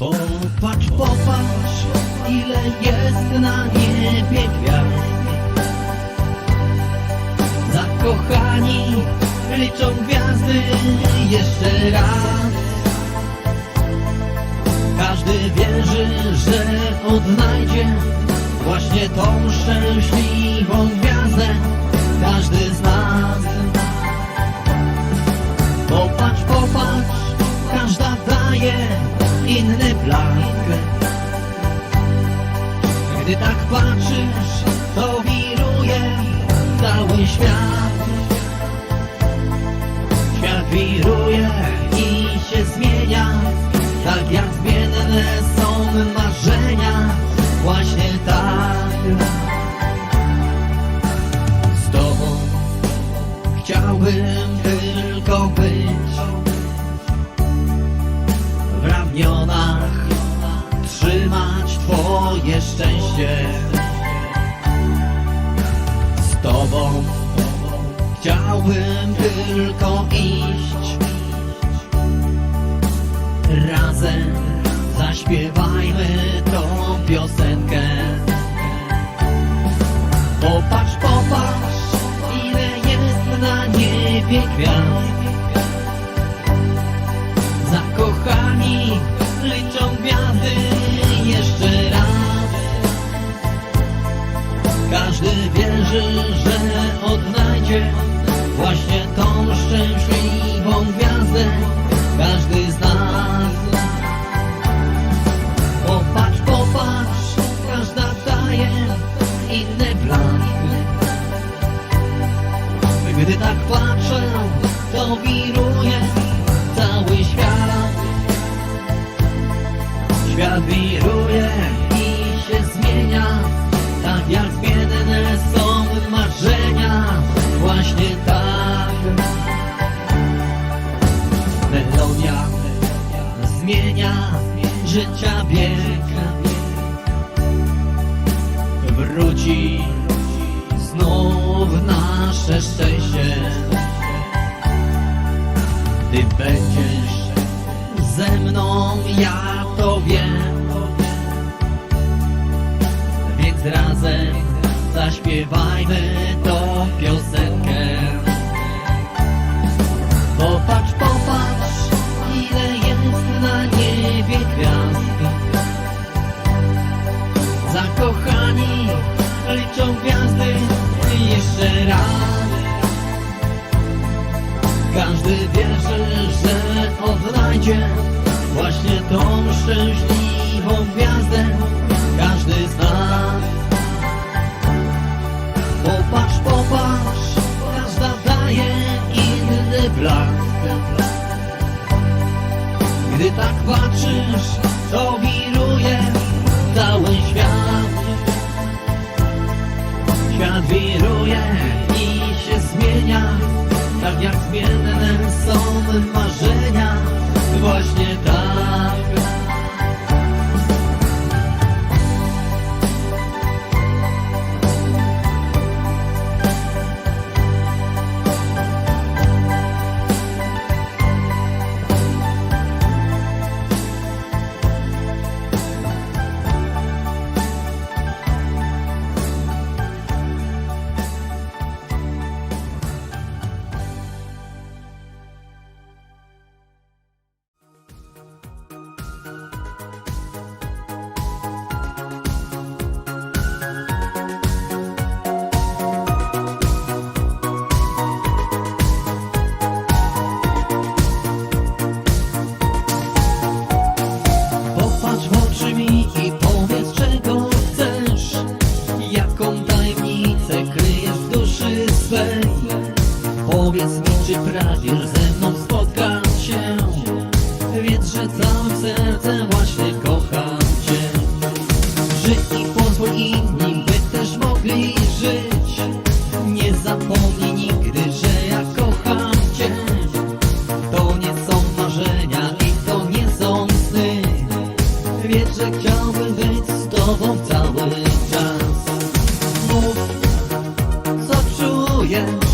Popatrz, popatrz, ile jest na niebie gwiazd. Zakochani liczą gwiazdy jeszcze raz. Każdy wierzy, że odnajdzie właśnie tą szczęśliwą gwiazdę. razem zaśpiewajmy tą piosenkę. Popatrz, popatrz, ile jest na niebie gwiazd. Zakochani liczą gwiazdy jeszcze raz. Każdy wierzy, że odnajdzie właśnie tą szczęście. razem zaśpiewajmy tą piosenkę. Popatrz, popatrz, ile jest na niebie gwiazd. Zakochani liczą gwiazdy jeszcze raz. Każdy wierzy, że odnajdzie właśnie tą szczęście. wiedz, że chciałbym być z tobą cały czas. Mów, co czujesz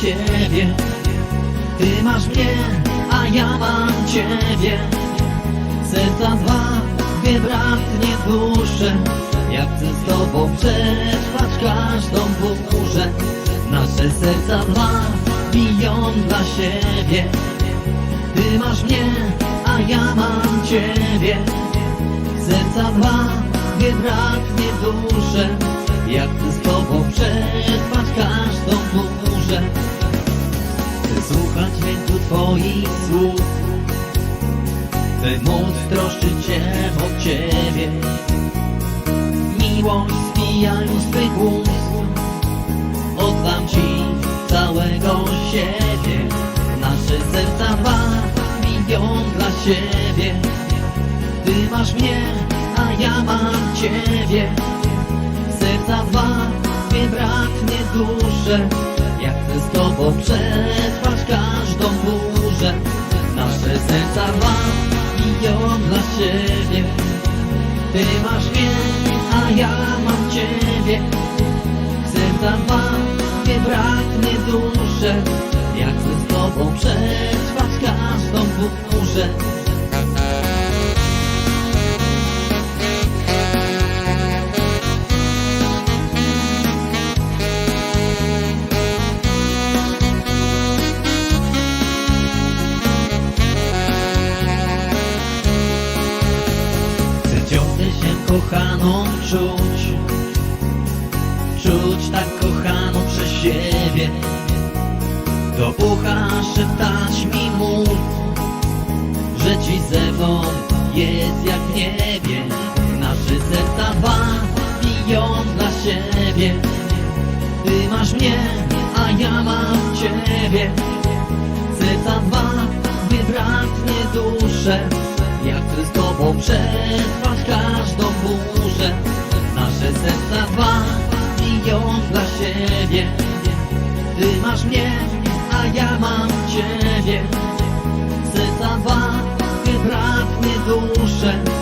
siebie. Ty masz mnie, a ja mam ciebie. Serca dwa, dwie bratnie dusze Ja chcę z tobą przetrwać każdą burzę Nasze serca dwa biją dla siebie. Ty masz mnie, a ja mam ciebie. Serca dwa, dwie bratnie dusze Jak chcę z tobą twoich słów. Chcę móc troszczyć się o ciebie. Miłość spijając twych ust Oddam ci całego siebie. Nasze serca dwa biją dla siebie. Ty masz mnie, a ja mam ciebie. Serca dwa, dwie bratnie dusze. Jak chcę z tobą przetrwać każdą Ty czuć Czuć tak kochaną przez siebie. Do ucha szeptać mi mów Że ci ze jest jak w niebie. Nasze serca dwa biją dla siebie. Ty masz mnie, a ja mam ciebie ciebie Serca dwa, dwie bratnie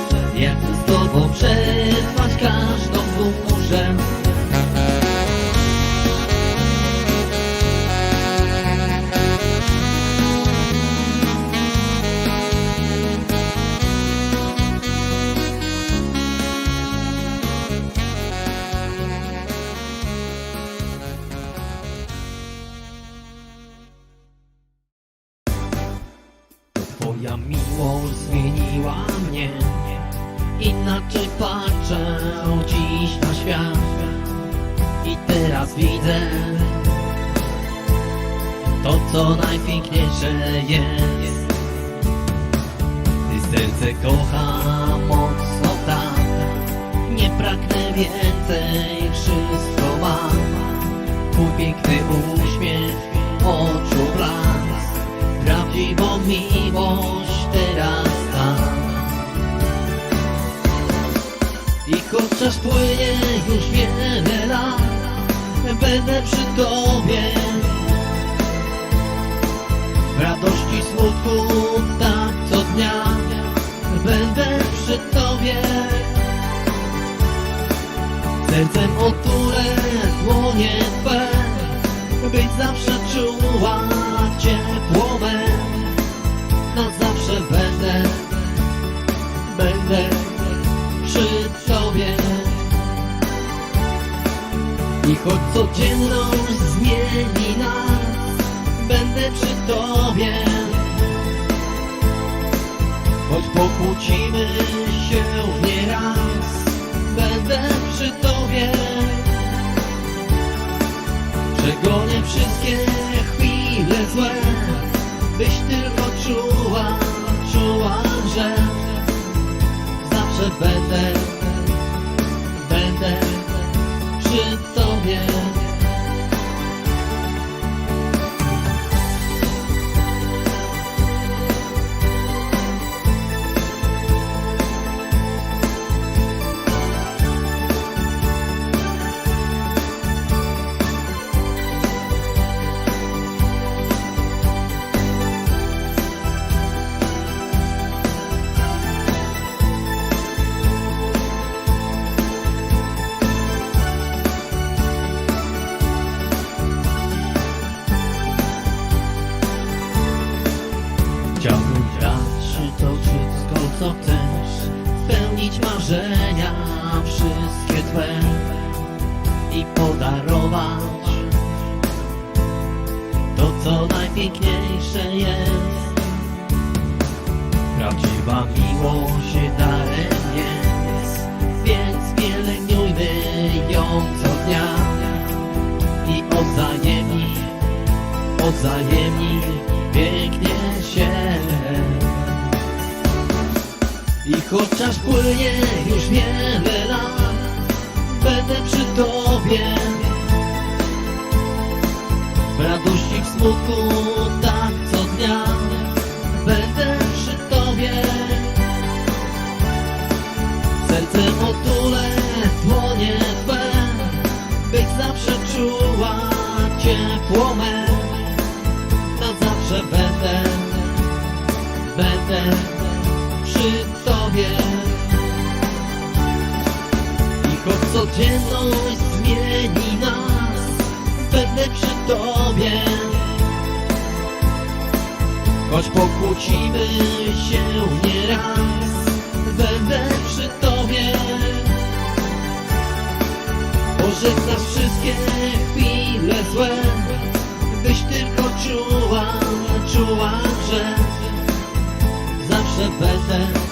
Twoja miłość zmieniła mnie. Inaczej patrzę dziś na świat. I teraz widzę To co najpiękniejsze jest. Gdy serce kocha mocno tak Nie pragnę więcej, wszystko mam Twój piękny uśmiech, oczu blask Prawdziwą miłość teraz znam I choć czas płynie już wiele lat Będę przy Tobie. W radości, smutku, tak co dnia Będę przy Tobie. Sercem otulę dłonie Twe Być zawsze czuła ciepło me choć codzienność zmieni nas. Będę przy Tobie. Choć pokłócimy się marzenia wszystkie Twe I podarować. To, co najpiękniejsze jest. Prawdziwa miłość darem jest Więc pielęgnujmy ją co dnia I odwzajemni Odwzajemni chociaż płynie już wiele lat Będę przy Tobie. W radości, w smutku, tak co dnia Będę przy Tobie. Sercem otulę codzienność zmieni nas, będę przy Tobie. Choć pokłócimy się nieraz, będę przy Tobie. Pożegnasz wszystkie chwile złe, byś tylko czuła, czuła, że zawsze będę,